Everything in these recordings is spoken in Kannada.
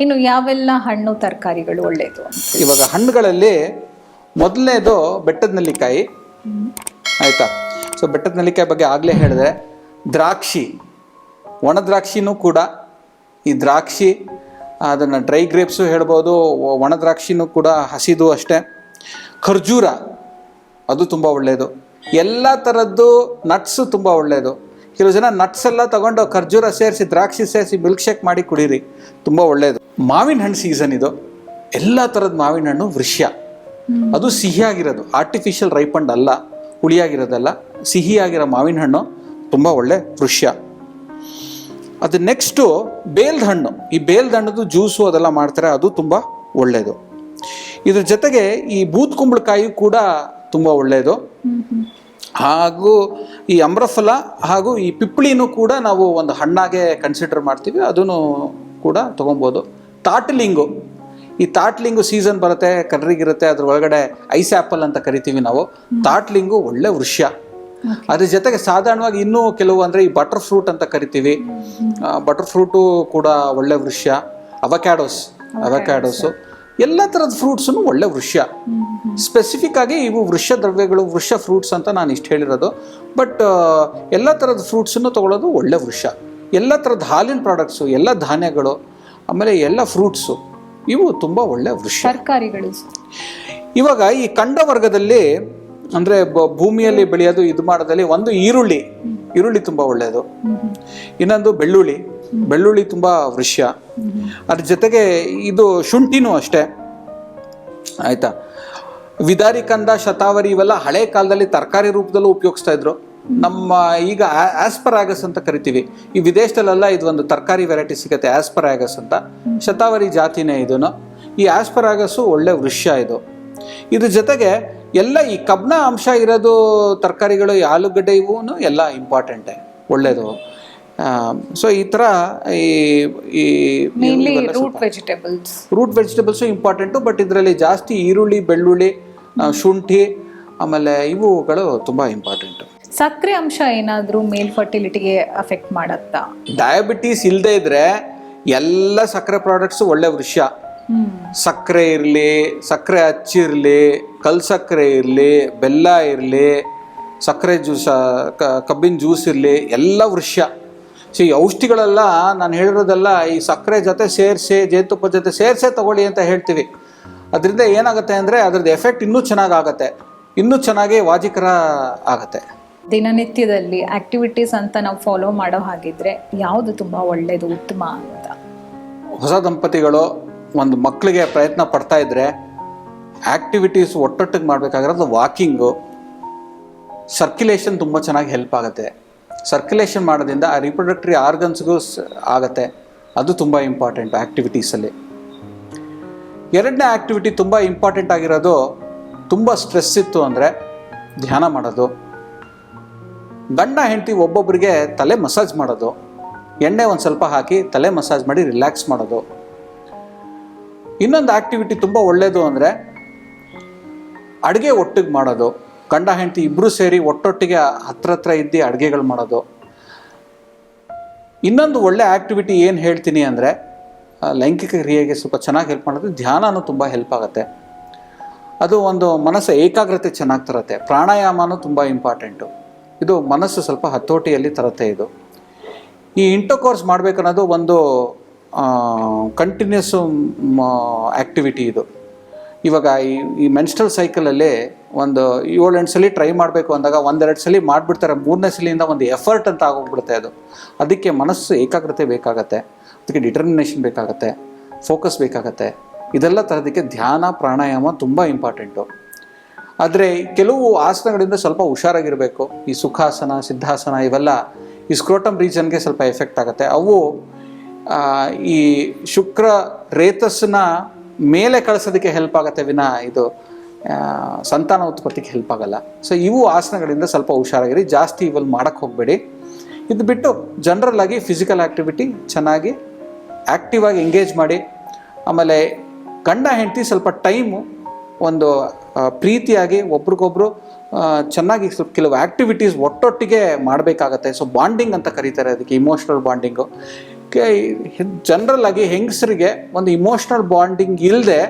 ಇನ್ನು ಯಾವೆಲ್ಲ ಹಣ್ಣು ತರಕಾರಿಗಳು ಒಳ್ಳೆಯದು ಇವಾಗ ಹಣ್ಣುಗಳಲ್ಲಿ ಮೊದಲನೇದು ಬೆಟ್ಟದ ನೆಲ್ಲಿಕಾಯಿ. ಆಯ್ತಾ? ಸೊ ಬೆಟ್ಟದ ನೆಲ್ಲಿಕಾಯಿ ಬಗ್ಗೆ ಆಗಲೇ ಹೇಳಿದೆ ದ್ರಾಕ್ಷಿ. ಒಣ ದ್ರಾಕ್ಷಿನೂ ಕೂಡ ಈ ದ್ರಾಕ್ಷಿ ಅದನ್ನು ಡ್ರೈ ಗ್ರೇಪ್ಸು ಹೇಳ್ಬೋದು ಒಣ ದ್ರಾಕ್ಷಿನೂ ಕೂಡ ಹಸಿದು ಅಷ್ಟೇ. ಖರ್ಜೂರ ಅದು ತುಂಬ ಒಳ್ಳೆಯದು ಎಲ್ಲ ಥರದ್ದು ನಟ್ಸು ತುಂಬ ಒಳ್ಳೆಯದು ಕೆಲವು ಜನ ನಟ್ಸ್ ಎಲ್ಲ ತಗೊಂಡು ಖರ್ಜೂರ ಸೇರಿಸಿ ದ್ರಾಕ್ಷಿ ಸೇರಿಸಿ ಮಿಲ್ಕ್ ಶೇಕ್ ಮಾಡಿ ಕುಡೀರಿ. ತುಂಬ ಒಳ್ಳೆಯದು ಮಾವಿನ ಹಣ್ಣು ಸೀಸನ್ ಇದು. ಎಲ್ಲ ಥರದ ಮಾವಿನ ಹಣ್ಣು ವೃಷ್ಯ. ಅದು ಸಿಹಿಯಾಗಿರೋದು. ಆರ್ಟಿಫಿಷಿಯಲ್ ರೈಪಂಡ್ ಅಲ್ಲ ಹುಳಿಯಾಗಿರೋದಲ್ಲ ಸಿಹಿಯಾಗಿರೋ ಮಾವಿನ ಹಣ್ಣು ತುಂಬ ಒಳ್ಳೆ ವೃಷ್ಯ. ಅದು ನೆಕ್ಸ್ಟು ಬೇಲ್ದ ಹಣ್ಣು. ಈ ಬೇಲ್ದ ಹಣ್ಣದು ಜ್ಯೂಸು ಅದೆಲ್ಲ ಮಾಡ್ತಾರೆ ಅದು ತುಂಬ ಒಳ್ಳೆಯದು ಇದ್ರ ಜೊತೆಗೆ ಈ ಬೂತ್ ಕುಂಬಳಕಾಯಿ ಕೂಡ ತುಂಬ ಒಳ್ಳೆಯದು ಹಾಗೂ ಈ ಅಮ್ರಫಲ ಹಾಗೂ ಈ ಪಿಪ್ಳಿನೂ ಕೂಡ ನಾವು ಒಂದು ಹಣ್ಣಾಗೆ ಕನ್ಸಿಡರ್ ಮಾಡ್ತೀವಿ. ಅದನ್ನು ಕೂಡ ತೊಗೊಬೋದು ತಾಟ್ಲಿಂಗು. ಈ ತಾಟ್ಲಿಂಗು ಸೀಸನ್ ಬರುತ್ತೆ ಕರ್ರಿಗಿರುತ್ತೆ ಅದ್ರ ಒಳಗಡೆ ಐಸ್ ಆ್ಯಪಲ್ ಅಂತ ಕರಿತೀವಿ ನಾವು. ತಾಟ್ಲಿಂಗು ಒಳ್ಳೆ ವೃಷ್ಯ. ಅದ್ರ ಜೊತೆಗೆ ಸಾಧಾರಣವಾಗಿ ಇನ್ನೂ ಕೆಲವು ಅಂದರೆ ಈ ಬಟರ್ ಫ್ರೂಟ್ ಅಂತ ಕರಿತೀವಿ. ಬಟರ್ ಫ್ರೂಟು ಕೂಡ ಒಳ್ಳೆ ವೃಷ್ಯ. ಅವಕ್ಯಾಡೋಸ್ ಅವಕ್ಯಾಡೋಸು ಎಲ್ಲ ಥರದ ಫ್ರೂಟ್ಸನ್ನು ಒಳ್ಳೆ ವೃಷ್ಯ ಸ್ಪೆಸಿಫಿಕ್ ಆಗಿ ಇವು ವೃಕ್ಷ ದ್ರವ್ಯಗಳು ವೃಕ್ಷ ಫ್ರೂಟ್ಸ್ ಅಂತ ನಾನು ಇಷ್ಟು ಹೇಳಿರೋದು. ಬಟ್ ಎಲ್ಲ ಥರದ ಫ್ರೂಟ್ಸನ್ನು ತಗೊಳ್ಳೋದು ಒಳ್ಳೆ ವೃಕ್ಷ ಎಲ್ಲ ಥರದ ಹಾಲಿನ ಪ್ರಾಡಕ್ಟ್ಸು ಎಲ್ಲ ಧಾನ್ಯಗಳು ಆಮೇಲೆ ಎಲ್ಲ ಫ್ರೂಟ್ಸು ಇವು ತುಂಬ ಒಳ್ಳೆ ವೃಕ್ಷ ತರಕಾರಿಗಳು. ಇವಾಗ ಈ ಕಂಡ ವರ್ಗದಲ್ಲಿ ಅಂದರೆ ಭೂಮಿಯಲ್ಲಿ ಬೆಳೆಯೋದು ಇದು ಮಾಡೋದಲ್ಲಿ ಒಂದು ಈರುಳ್ಳಿ. ಈರುಳ್ಳಿ ತುಂಬ ಒಳ್ಳೆಯದು. ಇನ್ನೊಂದು ಬೆಳ್ಳುಳ್ಳಿ. ಬೆಳ್ಳುಳ್ಳಿ ತುಂಬ ವೃಷ್ಯ ಅದ್ರ ಜೊತೆಗೆ ಇದು ಶುಂಠಿನೂ ಅಷ್ಟೇ. ಆಯ್ತಾ? ವಿದಾರಿ ಕಂದ ಶತಾವರಿ ಇವೆಲ್ಲ ಹಳೆ ಕಾಲದಲ್ಲಿ ತರಕಾರಿ ರೂಪದಲ್ಲೂ ಉಪಯೋಗಿಸ್ತಾ ಇದ್ರು. ನಮ್ಮ ಈಗ ಆಸ್ಪರಾಗಸ್ ಅಂತ ಕರಿತೀವಿ. ಈ ವಿದೇಶದಲ್ಲೆಲ್ಲ ಇದು ಒಂದು ತರಕಾರಿ ವೆರೈಟಿ ಸಿಗುತ್ತೆ ಆಸ್ಪರಾಗಸ್ ಅಂತ. ಶತಾವರಿ ಜಾತಿನೇ ಇದನ್ನು ಈ ಆಸ್ಪರಾಗಸ್ಸು ಒಳ್ಳೆ ವೃಷ್ಯ ಇದು. ಇದ್ರ ಜೊತೆಗೆ ಎಲ್ಲ ಈ ಕಬ್ಬಿಣ ಅಂಶ ಇರೋದು ತರಕಾರಿಗಳು ಆಲೂಗಡ್ಡೆ ಇವೂ ಎಲ್ಲ ಇಂಪಾರ್ಟೆಂಟೇ ಒಳ್ಳೆಯದು ಸೊ ಈ ಥರ ಈ root vegetables root vegetables important but ಇದರಲ್ಲಿ ಜಾಸ್ತಿ ಈರುಳ್ಳಿ ಬೆಳ್ಳುಳ್ಳಿ ಶುಂಠಿ ಆಮೇಲೆ ಇವುಗಳು ತುಂಬ ಇಂಪಾರ್ಟೆಂಟು ಸಕ್ಕರೆ ಅಂಶ ಏನಾದರೂ ಮೇಲ್ ಫರ್ಟಿಲಿಟಿಗೆ ಅಫೆಕ್ಟ್ ಮಾಡುತ್ತಾ? ಡಯಾಬಿಟೀಸ್ ಇಲ್ಲದೆ ಇದ್ರೆ ಎಲ್ಲ ಸಕ್ಕರೆ ಪ್ರಾಡಕ್ಟ್ಸು ಒಳ್ಳೆ ವೃಷ್ಯ ಸಕ್ಕರೆ ಇರಲಿ ಸಕ್ಕರೆ ಅಚ್ಚಿರಲಿ ಕಲ್ ಸಕ್ಕರೆ ಇರಲಿ ಬೆಲ್ಲ ಇರಲಿ ಸಕ್ಕರೆ ಜ್ಯೂಸ ಕಬ್ಬಿನ ಜ್ಯೂಸ್ ಇರಲಿ ಎಲ್ಲ ವೃಷ್ಯ. ಸೊ ಈ ಔಷಧಿಗಳೆಲ್ಲ ನಾನು ಹೇಳಿರೋದೆಲ್ಲ ಈ ಸಕ್ಕರೆ ಜೊತೆ ಸೇರಿಸಿ ಜೇನುತುಪ್ಪ ಜೊತೆ ಸೇರಿಸೇ ತಗೊಳ್ಳಿ ಅಂತ ಹೇಳ್ತೀವಿ. ಅದರಿಂದ ಏನಾಗುತ್ತೆ ಅಂದರೆ ಅದ್ರದ್ದು ಎಫೆಕ್ಟ್ ಇನ್ನೂ ಚೆನ್ನಾಗಿ ಆಗತ್ತೆ ಇನ್ನೂ ಚೆನ್ನಾಗಿ ವಾಜಿಕರ ಆಗತ್ತೆ. ದಿನನಿತ್ಯದಲ್ಲಿ ಆಕ್ಟಿವಿಟೀಸ್ ಅಂತ ನಾವು ಫಾಲೋ ಮಾಡೋ ಹಾಗಿದ್ರೆ ಯಾವುದು ತುಂಬ ಒಳ್ಳೆಯದು ಉತ್ತಮ ಅಂತ? ಹೊಸ ದಂಪತಿಗಳು ಒಂದು ಮಕ್ಕಳಿಗೆ ಪ್ರಯತ್ನ ಪಡ್ತಾ ಇದ್ರೆ ಆ್ಯಕ್ಟಿವಿಟೀಸ್ ಒಟ್ಟೊಟ್ಟಿಗೆ ಮಾಡಬೇಕಾಗಿರೋದು ವಾಕಿಂಗು ಸರ್ಕ್ಯುಲೇಷನ್ ತುಂಬ ಚೆನ್ನಾಗಿ ಹೆಲ್ಪ್ ಆಗುತ್ತೆ. ಸರ್ಕ್ಯುಲೇಷನ್ ಮಾಡೋದ್ರಿಂದ ಆ ರಿಪ್ರೊಡಕ್ಟ್ರಿ ಆರ್ಗನ್ಸ್ಗೂ ಆಗುತ್ತೆ. ಅದು ತುಂಬ ಇಂಪಾರ್ಟೆಂಟ್ ಆ್ಯಕ್ಟಿವಿಟೀಸಲ್ಲಿ ಎರಡನೇ ಆ್ಯಕ್ಟಿವಿಟಿ ತುಂಬ ಇಂಪಾರ್ಟೆಂಟ್ ಆಗಿರೋದು ತುಂಬ ಸ್ಟ್ರೆಸ್ ಇತ್ತು ಅಂದರೆ ಧ್ಯಾನ ಮಾಡೋದು. ಗಂಡ, ಹೆಂಡತಿ ಒಬ್ಬೊಬ್ಬರಿಗೆ ತಲೆ ಮಸಾಜ್ ಮಾಡೋದು. ಎಣ್ಣೆ ಒಂದು ಸ್ವಲ್ಪ ಹಾಕಿ ತಲೆ ಮಸಾಜ್ ಮಾಡಿ ರಿಲ್ಯಾಕ್ಸ್ ಮಾಡೋದು. ಇನ್ನೊಂದು ಆ್ಯಕ್ಟಿವಿಟಿ ತುಂಬ ಒಳ್ಳೆಯದು ಅಂದರೆ ಅಡುಗೆ ಒಟ್ಟಿಗೆ ಮಾಡೋದು. ಗಂಡ, ಹೆಂಡತಿ ಇಬ್ಬರು ಸೇರಿ ಒಟ್ಟೊಟ್ಟಿಗೆ ಹತ್ರ ಹತ್ರ ಇದ್ದು ಅಡುಗೆಗಳು ಮಾಡೋದು. ಇನ್ನೊಂದು ಒಳ್ಳೆ ಆ್ಯಕ್ಟಿವಿಟಿ ಏನು ಹೇಳ್ತೀನಿ ಅಂದರೆ ಲೈಂಗಿಕ ಕ್ರಿಯೆಗೆ ಸ್ವಲ್ಪ ಚೆನ್ನಾಗಿ ಹೆಲ್ಪ್ ಮಾಡೋದು. ಧ್ಯಾನನೂ ತುಂಬ ಹೆಲ್ಪ್ ಆಗುತ್ತೆ. ಅದು ಒಂದು ಮನಸ್ಸು ಏಕಾಗ್ರತೆ ಚೆನ್ನಾಗಿ ತರುತ್ತೆ. ಪ್ರಾಣಾಯಾಮನೂ ತುಂಬ ಇಂಪಾರ್ಟೆಂಟು ಇದು ಮನಸ್ಸು ಸ್ವಲ್ಪ ಹತೋಟಿಯಲ್ಲಿ ತರುತ್ತೆ ಇದು. ಈ ಇಂಟೋ ಕೋರ್ಸ್ ಮಾಡಬೇಕನ್ನೋದು ಒಂದು ಕಂಟಿನ್ಯೂಸ್ ಆ್ಯಕ್ಟಿವಿಟಿ ಇದು. ಇವಾಗ ಈ ಈ ಮೆನ್ಸ್ಟ್ರಲ್ ಸೈಕಲಲ್ಲಿ ಒಂದು ಏಳೆಂಟು ಸಲ ಟ್ರೈ ಮಾಡಬೇಕು ಅಂದಾಗ ಒಂದೆರಡು ಸಲ ಮಾಡಿಬಿಡ್ತಾರೆ. ಮೂರನೇ ಸಲಿಂದ ಒಂದು ಎಫರ್ಟ್ ಅಂತ ಆಗೋಗ್ಬಿಡುತ್ತೆ ಅದು. ಅದಕ್ಕೆ ಮನಸ್ಸು ಏಕಾಗ್ರತೆ ಬೇಕಾಗತ್ತೆ. ಅದಕ್ಕೆ ಡಿಟರ್ಮಿನೇಷನ್ ಬೇಕಾಗತ್ತೆ. ಫೋಕಸ್ ಬೇಕಾಗತ್ತೆ. ಇದೆಲ್ಲ ಥರದಕ್ಕೆ ಧ್ಯಾನ, ಪ್ರಾಣಾಯಾಮ ತುಂಬ ಇಂಪಾರ್ಟೆಂಟು ಆದರೆ ಕೆಲವು ಆಸನಗಳಿಂದ ಸ್ವಲ್ಪ ಹುಷಾರಾಗಿರಬೇಕು. ಈ ಸುಖಾಸನ, ಸಿದ್ಧಾಸನ ಇವೆಲ್ಲ ಈ ಸ್ಕ್ರೋಟಮ್ ರೀಜನ್ಗೆ ಸ್ವಲ್ಪ ಎಫೆಕ್ಟ್ ಆಗುತ್ತೆ. ಅವು ಈ ಶುಕ್ರ ರೇತಸ್ಸನ್ನ ಮೇಲೆ ಕಳಿಸೋದಕ್ಕೆ ಹೆಲ್ಪ್ ಆಗುತ್ತೆ ವಿನ ಇದು ಸಂತಾನ ಉತ್ಪತ್ತಿಗೆ ಹೆಲ್ಪ್ ಆಗಲ್ಲ. ಸೊ ಇವು ಆಸನಗಳಿಂದ ಸ್ವಲ್ಪ ಹುಷಾರಾಗಿರಿ, ಜಾಸ್ತಿ ಇವಲ್ಲಿ ಮಾಡೋಕ್ಕೆ ಹೋಗಬೇಡಿ. ಇದು ಬಿಟ್ಟು ಜನರಲ್ ಆಗಿ ಫಿಸಿಕಲ್ ಆ್ಯಕ್ಟಿವಿಟಿ ಚೆನ್ನಾಗಿ ಆ್ಯಕ್ಟಿವ್ ಆಗಿ ಎಂಗೇಜ್ ಮಾಡಿ, ಆಮೇಲೆ ಗಂಡ ಹೆಂಡತಿ ಸ್ವಲ್ಪ ಟೈಮು ಒಂದು ಪ್ರೀತಿಯಾಗಿ ಒಬ್ರಿಗೊಬ್ರು ಚೆನ್ನಾಗಿ ಸ್ವಲ್ಪ ಕೆಲವು ಆ್ಯಕ್ಟಿವಿಟೀಸ್ ಒಟ್ಟೊಟ್ಟಿಗೆ ಮಾಡಬೇಕಾಗತ್ತೆ. ಸೊ ಬಾಂಡಿಂಗ್ ಅಂತ ಕರೀತಾರೆ ಅದಕ್ಕೆ ಇಮೋಷ್ನಲ್ ಬಾಂಡಿಂಗು ಜನರಲ್ ಆಗಿ ಹೆಂಗಸರಿಗೆ ಒಂದು ಇಮೋಷ್ನಲ್ ಬಾಂಡಿಂಗ್ ಇಲ್ಲದೆ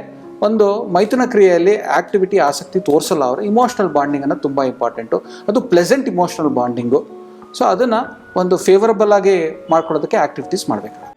ಒಂದು ಮೈಥುನ ಕ್ರಿಯೆಯಲ್ಲಿ ಆಕ್ಟಿವಿಟಿ ಆಸಕ್ತಿ ತೋರಿಸಲ್ಲ ಅವರು. ಇಮೋಷ್ನಲ್ ಬಾಂಡಿಂಗನ್ನು ತುಂಬ ಇಂಪಾರ್ಟೆಂಟು ಅದು ಪ್ಲೆಸೆಂಟ್ ಇಮೋಷ್ನಲ್ ಬಾಂಡಿಂಗು ಸೊ ಅದನ್ನು ಒಂದು ಫೇವರಬಲ್ ಆಗಿ ಮಾಡ್ಕೊಳ್ಳೋದಕ್ಕೆ ಆಕ್ಟಿವಿಟೀಸ್ ಮಾಡಬೇಕು.